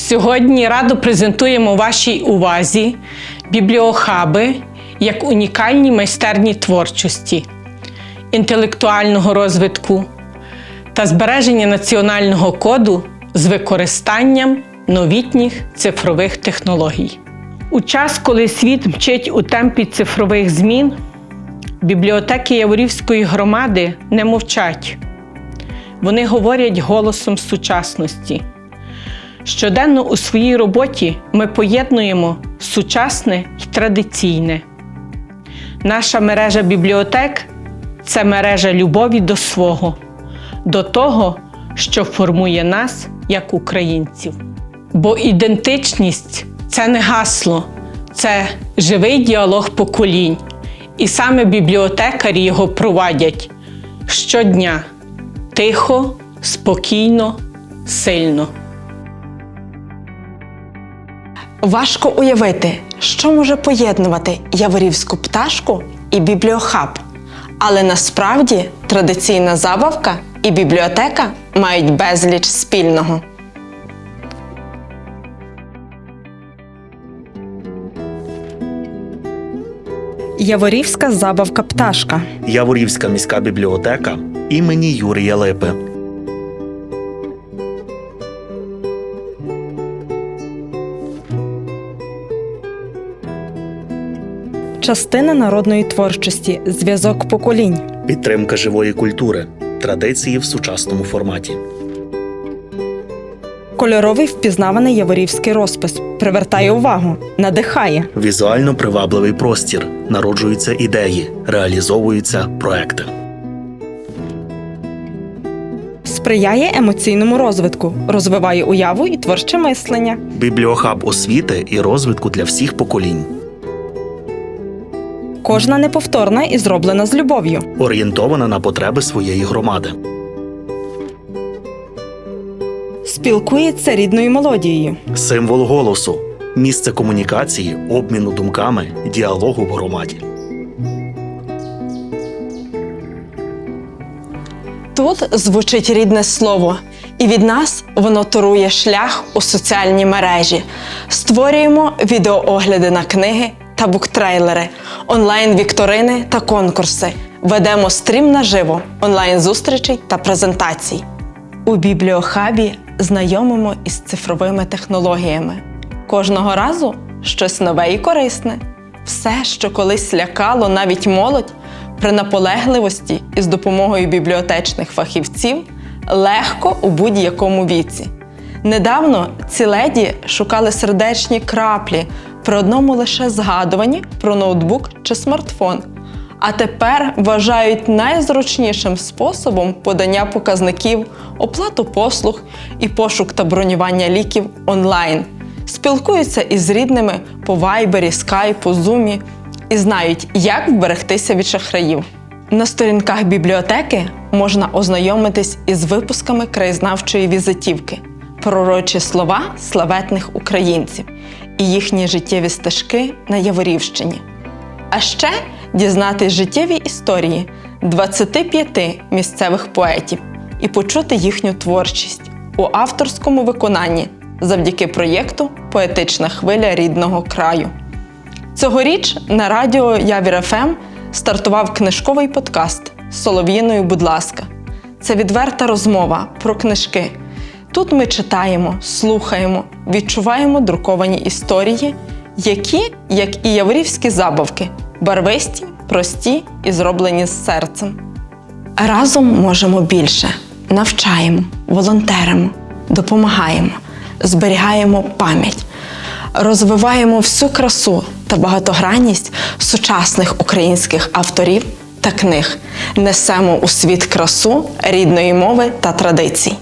Сьогодні радо презентуємо вашій увазі бібліохаби як унікальні майстерні творчості, інтелектуального розвитку та збереження національного коду з використанням новітніх цифрових технологій. У час, коли світ мчить у темпі цифрових змін, бібліотеки Яворівської громади не мовчать. Вони говорять голосом сучасності. Щоденно у своїй роботі ми поєднуємо сучасне і традиційне. Наша мережа бібліотек це мережа любові до свого, до того, що формує нас як українців. Бо ідентичність це не гасло, це живий діалог поколінь. І саме бібліотекарі його провадять щодня тихо, спокійно, сильно. Важко уявити, що може поєднувати яворівську пташку і бібліохаб. Але насправді традиційна забавка і бібліотека мають безліч спільного. Яворівська забавка пташка. Яворівська міська бібліотека імені Юрія Липи. Частина народної творчості, зв'язок поколінь. Підтримка живої культури. Традиції в сучасному форматі. Кольоровий впізнаваний яворівський розпис привертає увагу, надихає. Візуально привабливий простір. Народжуються ідеї, реалізовуються проекти. Сприяє емоційному розвитку, розвиває уяву і творче мислення. Бібліохаб освіти і розвитку для всіх поколінь. Кожна неповторна і зроблена з любов'ю. Орієнтована на потреби своєї громади. Спілкується рідною мелодією. Символ голосу. Місце комунікації, обміну думками, діалогу в громаді. Тут звучить рідне слово, і від нас воно торує шлях у соціальні мережі. Створюємо відеоогляди на книги та буктрейлери, онлайн-вікторини та конкурси. Ведемо стрім наживо, онлайн-зустрічей та презентацій. У бібліохабі знайомимо із цифровими технологіями. Кожного разу щось нове і корисне. Все, що колись лякало навіть молодь, при наполегливості і з допомогою бібліотечних фахівців легко у будь-якому віці. Недавно ці леді шукали сердечні краплі при одному лише згадуванні про ноутбук чи смартфон. А тепер вважають найзручнішим способом подання показників, оплату послуг і пошук та бронювання ліків онлайн. Спілкуються із рідними по вайбері, скайпу, зумі і знають, як вберегтися від шахраїв. На сторінках бібліотеки можна ознайомитись із випусками краєзнавчої візитівки, пророчі слова славетних українців і їхні життєві стежки на Яворівщині. А ще дізнатись життєві історії 25 місцевих поетів і почути їхню творчість у авторському виконанні завдяки проєкту Поетична хвиля рідного краю. Цьогоріч на радіо Явір ФМ стартував книжковий подкаст Солов'їною, будь ласка. Це відверта розмова про книжки. Тут ми читаємо, слухаємо, відчуваємо друковані історії, які, як і яворівські забавки, барвисті, прості і зроблені з серцем. Разом можемо більше. Навчаємо, волонтеримо, допомагаємо, зберігаємо пам'ять, розвиваємо всю красу та багатогранність сучасних українських авторів та книг, несемо у світ красу рідної мови та традицій.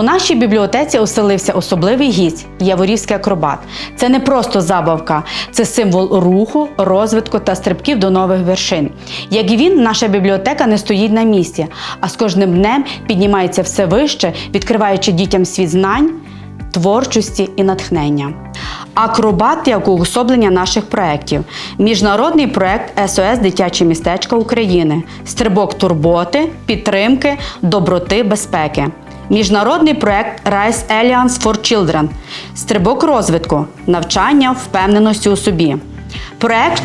У нашій бібліотеці оселився особливий гість Яворівський акробат. Це не просто забавка, це символ руху, розвитку та стрибків до нових вершин. Як і він, наша бібліотека не стоїть на місці, а з кожним днем піднімається все вище, відкриваючи дітям світ знань творчості і натхнення. Акробат як уособлення наших проєктів. Міжнародний проєкт СОС Дитяче містечко України. Стрибок турботи, підтримки, доброти, безпеки. Міжнародний проект Rise Alliance for Children. Стрибок розвитку, навчання, впевненості у собі. Проєкт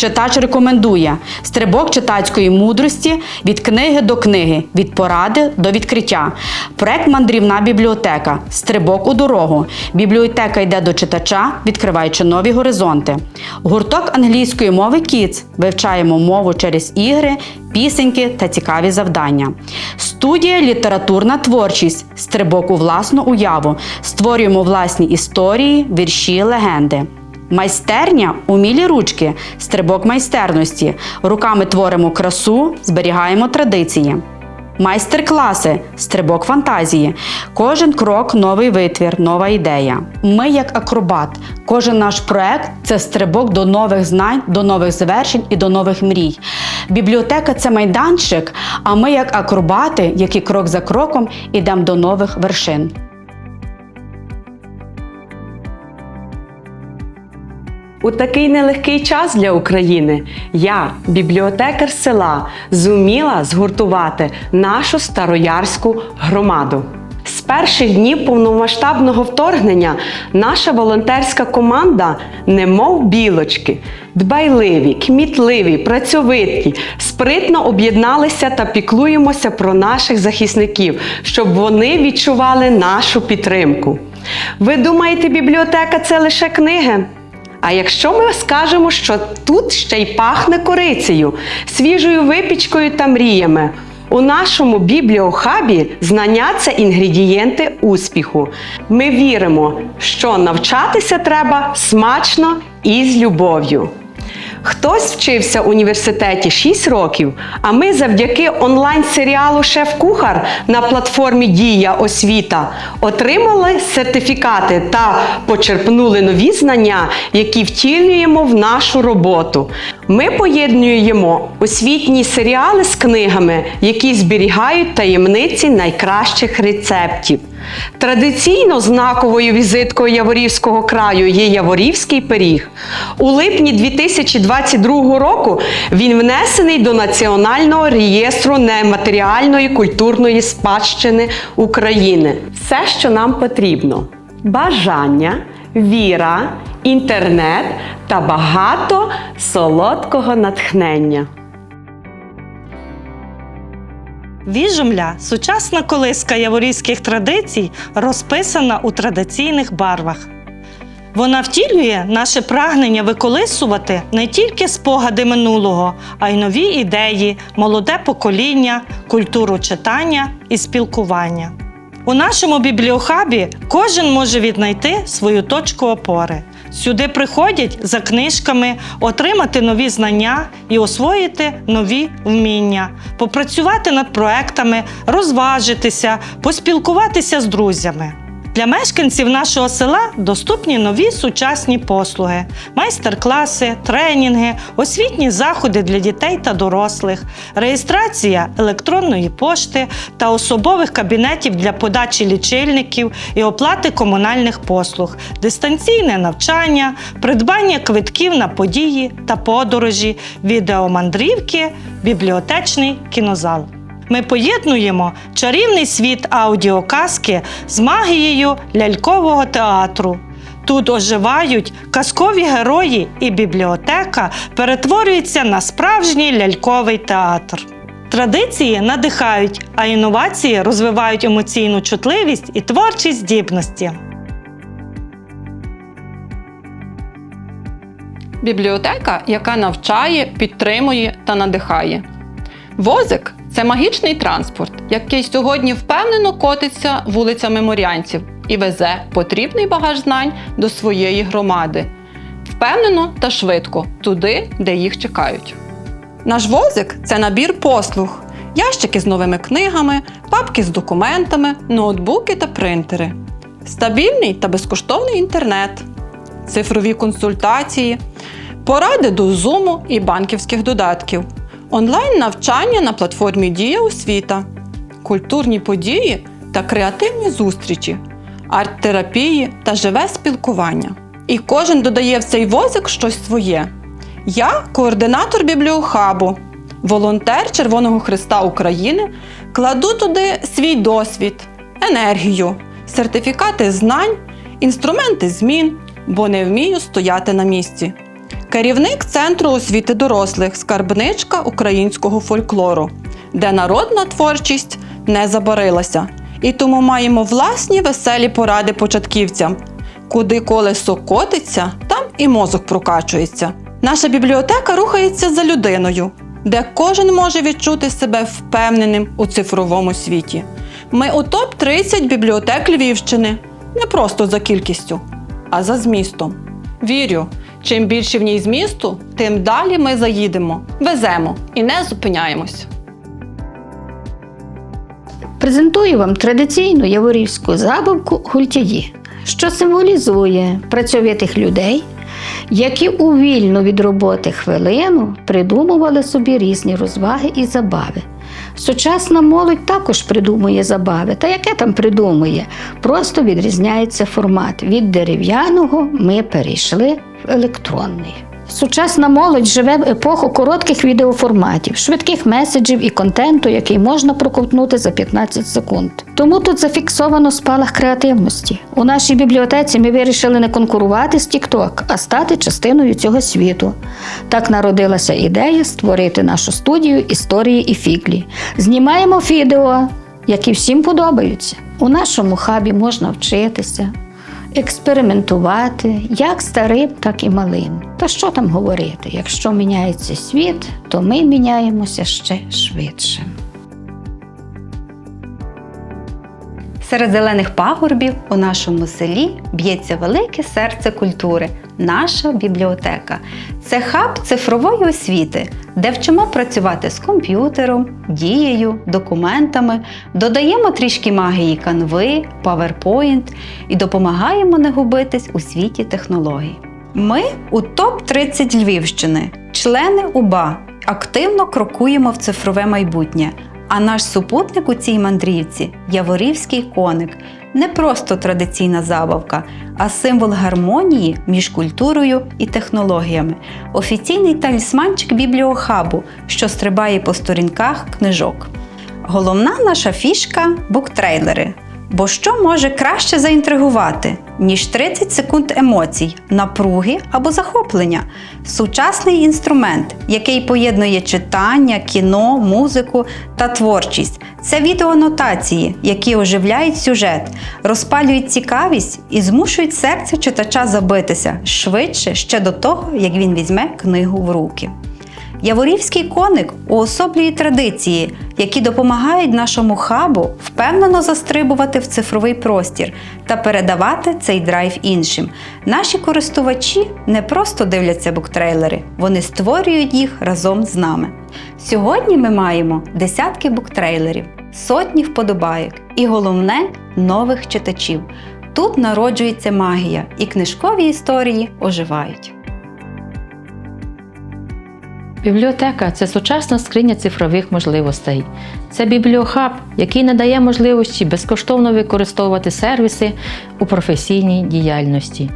Читач рекомендує стрибок читацької мудрості від книги до книги, від поради до відкриття. Проект Мандрівна бібліотека. Стрибок у дорогу. Бібліотека йде до читача, відкриваючи нові горизонти. Гурток англійської мови Kids. Вивчаємо мову через ігри, пісеньки та цікаві завдання. Студія Літературна творчість. Стрибок у власну уяву. Створюємо власні історії, вірші, легенди. Майстерня умілі ручки, стрибок майстерності. Руками творимо красу, зберігаємо традиції. Майстер-класи, стрибок фантазії. Кожен крок новий витвір, нова ідея. Ми як акробат. Кожен наш проект це стрибок до нових знань, до нових звершень і до нових мрій. Бібліотека це майданчик, а ми, як акробати, які крок за кроком ідемо до нових вершин. У такий нелегкий час для України я, бібліотекар села, зуміла згуртувати нашу староярську громаду. З перших днів повномасштабного вторгнення наша волонтерська команда, немов білочки, дбайливі, кмітливі, працьовиті, спритно об'єдналися та піклуємося про наших захисників, щоб вони відчували нашу підтримку. Ви думаєте, бібліотека це лише книги? А якщо ми скажемо, що тут ще й пахне корицею, свіжою випічкою та мріями, у нашому бібліохабі знання це інгредієнти успіху. Ми віримо, що навчатися треба смачно і з любов'ю. Хтось вчився в університеті 6 років, а ми завдяки онлайн-серіалу Шеф-Кухар на платформі Дія освіта отримали сертифікати та почерпнули нові знання, які втілюємо в нашу роботу. Ми поєднуємо освітні серіали з книгами, які зберігають таємниці найкращих рецептів. Традиційно знаковою візиткою Яворівського краю є Яворівський пиріг. У липні 2022 року він внесений до Національного реєстру нематеріальної культурної спадщини України. Все, що нам потрібно: бажання, віра, інтернет та багато солодкого натхнення. Віжумля сучасна колиска яворівських традицій, розписана у традиційних барвах. Вона втілює наше прагнення виколисувати не тільки спогади минулого, а й нові ідеї, молоде покоління, культуру читання і спілкування. У нашому бібліохабі кожен може віднайти свою точку опори. Сюди приходять за книжками, отримати нові знання і освоїти нові вміння, попрацювати над проектами, розважитися, поспілкуватися з друзями. Для мешканців нашого села доступні нові сучасні послуги, майстер-класи, тренінги, освітні заходи для дітей та дорослих, реєстрація електронної пошти та особових кабінетів для подачі лічильників і оплати комунальних послуг, дистанційне навчання, придбання квитків на події та подорожі, відеомандрівки, бібліотечний кінозал. Ми поєднуємо чарівний світ аудіоказки з магією лялькового театру. Тут оживають казкові герої, і бібліотека перетворюється на справжній ляльковий театр. Традиції надихають, а інновації розвивають емоційну чутливість і творчі здібності. Бібліотека, яка навчає, підтримує та надихає. Возик це магічний транспорт, який сьогодні впевнено котиться вулицями морянців і везе потрібний багаж знань до своєї громади. Впевнено та швидко туди, де їх чекають. Наш возик це набір послуг, ящики з новими книгами, папки з документами, ноутбуки та принтери, стабільний та безкоштовний інтернет, цифрові консультації, поради до зуму і банківських додатків, онлайн-навчання на платформі Дія освіта, культурні події та креативні зустрічі, арт-терапії та живе спілкування. І кожен додає в цей возик щось своє. Я координатор бібліохабу, волонтер Червоного Христа України, кладу туди свій досвід, енергію, сертифікати знань, інструменти змін, бо не вмію стояти на місці. Керівник Центру освіти дорослих, скарбничка українського фольклору, де народна творчість не забарилася. І тому маємо власні веселі поради початківцям. Куди колесо котиться, там і мозок прокачується. Наша бібліотека рухається за людиною, де кожен може відчути себе впевненим у цифровому світі. Ми у топ-30 бібліотек Львівщини не просто за кількістю, а за змістом. Вірю, чим більше в ній змісту, тим далі ми заїдемо, веземо і не зупиняємось. Презентую вам традиційну яворівську забавку гультяї, що символізує працьовитих людей, які у вільну від роботи хвилину придумували собі різні розваги і забави. Сучасна молодь також придумує забави. Та яке там придумує? Просто відрізняється формат. Від дерев'яного ми перейшли електронний. Сучасна молодь живе в епоху коротких відеоформатів, швидких меседжів і контенту, який можна проковтнути за 15 секунд. Тому тут зафіксовано спалах креативності. У нашій бібліотеці ми вирішили не конкурувати з TikTok, а стати частиною цього світу. Так народилася ідея створити нашу студію історії і фіглі. Знімаємо відео, які всім подобаються. У нашому хабі можна вчитися, експериментувати як старим, так і малим. Та що там говорити? Якщо міняється світ, то ми міняємося ще швидше. Серед зелених пагорбів у нашому селі б'ється велике серце культури наша бібліотека. Це хаб цифрової освіти, де вчимо працювати з комп'ютером, дією, документами, додаємо трішки магії канви, PowerPoint і допомагаємо не губитись у світі технологій. Ми у топ-30 Львівщини, члени УБА, активно крокуємо в цифрове майбутнє. А наш супутник у цій мандрівці Яворівський коник не просто традиційна забавка, а символ гармонії між культурою і технологіями, офіційний талісманчик бібліохабу, що стрибає по сторінках книжок. Головна наша фішка буктрейлери. Бо що може краще заінтригувати, ніж 30 секунд емоцій, напруги або захоплення? Сучасний інструмент, який поєднує читання, кіно, музику та творчість. Це відеонотації, які оживляють сюжет, розпалюють цікавість і змушують серце читача забитися швидше ще до того, як він візьме книгу в руки. Яворівський коник уособлює традиції, які допомагають нашому хабу впевнено застрибувати в цифровий простір та передавати цей драйв іншим. Наші користувачі не просто дивляться буктрейлери, вони створюють їх разом з нами. Сьогодні ми маємо десятки буктрейлерів, сотні вподобайок і головне нових читачів. Тут народжується магія, і книжкові історії оживають. Бібліотека це сучасна скриня цифрових можливостей. Це бібліохаб, який надає можливості безкоштовно використовувати сервіси у професійній діяльності.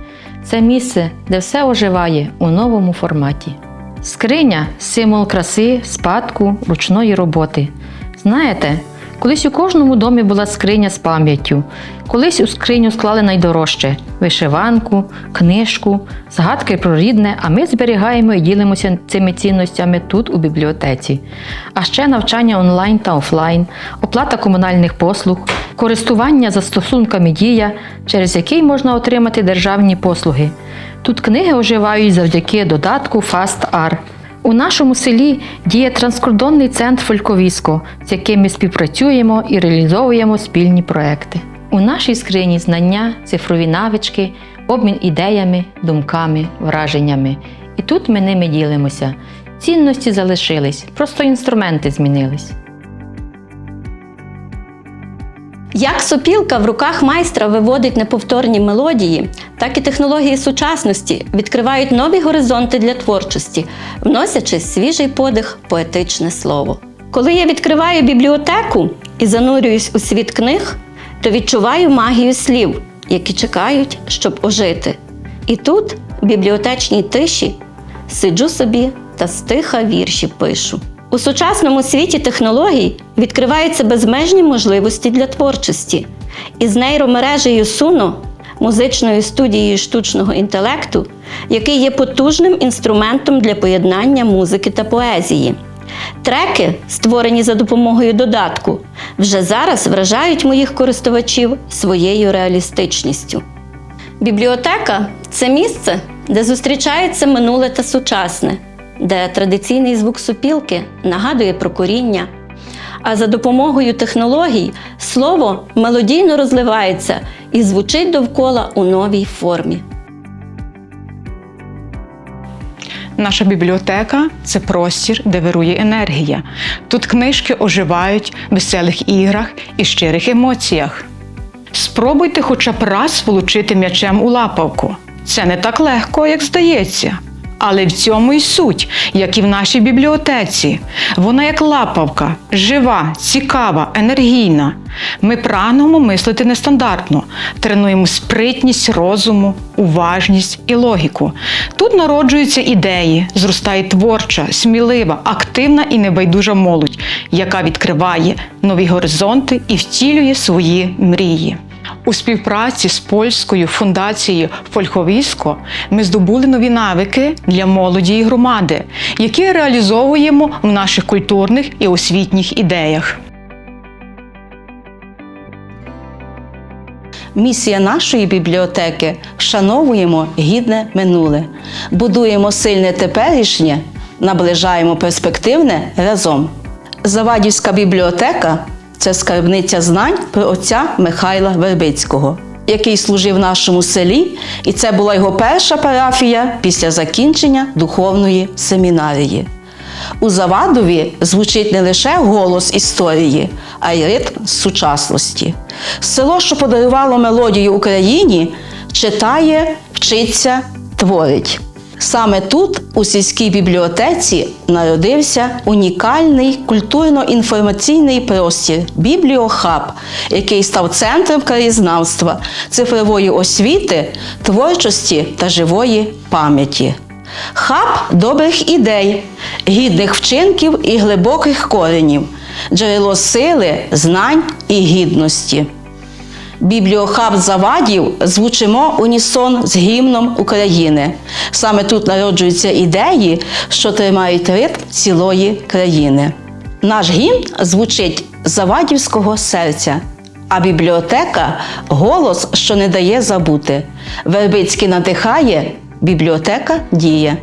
Це місце, де все оживає у новому форматі. Скриня символ краси, спадку, ручної роботи. Знаєте, колись у кожному домі була скриня з пам'яттю. Колись у скриню склали найдорожче вишиванку, книжку, згадки про рідне, а ми зберігаємо і ділимося цими цінностями тут, у бібліотеці. А ще навчання онлайн та офлайн, оплата комунальних послуг, користування застосунками дія, через який можна отримати державні послуги. Тут книги оживають завдяки додатку FastR. У нашому селі діє транскордонний центр Фольковіско, з яким ми співпрацюємо і реалізовуємо спільні проекти. У нашій скрині знання, цифрові навички, обмін ідеями, думками, враженнями. І тут ми ними ділимося. Цінності залишились, просто інструменти змінились. Як сопілка в руках майстра виводить неповторні мелодії, так і технології сучасності відкривають нові горизонти для творчості, вносячи свіжий подих, поетичне слово. Коли я відкриваю бібліотеку і занурююсь у світ книг, то відчуваю магію слів, які чекають, щоб ожити. І тут, в бібліотечній тиші, сиджу собі та стиха вірші пишу. У сучасному світі технологій відкриваються безмежні можливості для творчості. Із нейромережею Суно, музичною студією штучного інтелекту, який є потужним інструментом для поєднання музики та поезії. Треки, створені за допомогою додатку, вже зараз вражають моїх користувачів своєю реалістичністю. Бібліотека це місце, де зустрічається минуле та сучасне, де традиційний звук супілки нагадує про коріння. А за допомогою технологій слово мелодійно розливається і звучить довкола у новій формі. Наша бібліотека це простір, де вирує енергія. Тут книжки оживають в веселих іграх і щирих емоціях. Спробуйте хоча б раз влучити м'ячем у лапавку. Це не так легко, як здається. Але в цьому й суть, як і в нашій бібліотеці. Вона як лапавка, жива, цікава, енергійна. Ми прагнемо мислити нестандартно, тренуємо спритність розуму, уважність і логіку. Тут народжуються ідеї, зростає творча, смілива, активна і небайдужа молодь, яка відкриває нові горизонти і втілює свої мрії. У співпраці з польською фундацією Фольховісько ми здобули нові навики для молоді і громади, які реалізовуємо в наших культурних і освітніх ідеях. Місія нашої бібліотеки вшановуємо гідне минуле, будуємо сильне теперішнє, наближаємо перспективне разом. Завадівська бібліотека це скарбниця знань про отця Михайла Вербицького, який служив в нашому селі, і це була його перша парафія після закінчення духовної семінарії. У Завадові звучить не лише голос історії, а й ритм сучасності. Село, що подарувало мелодію Україні, читає, вчиться, творить. Саме тут, у сільській бібліотеці, народився унікальний культурно-інформаційний простір Бібліохаб, який став центром краєзнавства, цифрової освіти, творчості та живої пам'яті. Хаб добрих ідей, гідних вчинків і глибоких коренів, джерело сили, знань і гідності. Бібліохаб завадів звучимо унісон з гімном України. Саме тут народжуються ідеї, що тримають ритм цілої країни. Наш гімн звучить завадівського серця, а бібліотека голос, що не дає забути. Вербицький надихає, бібліотека діє.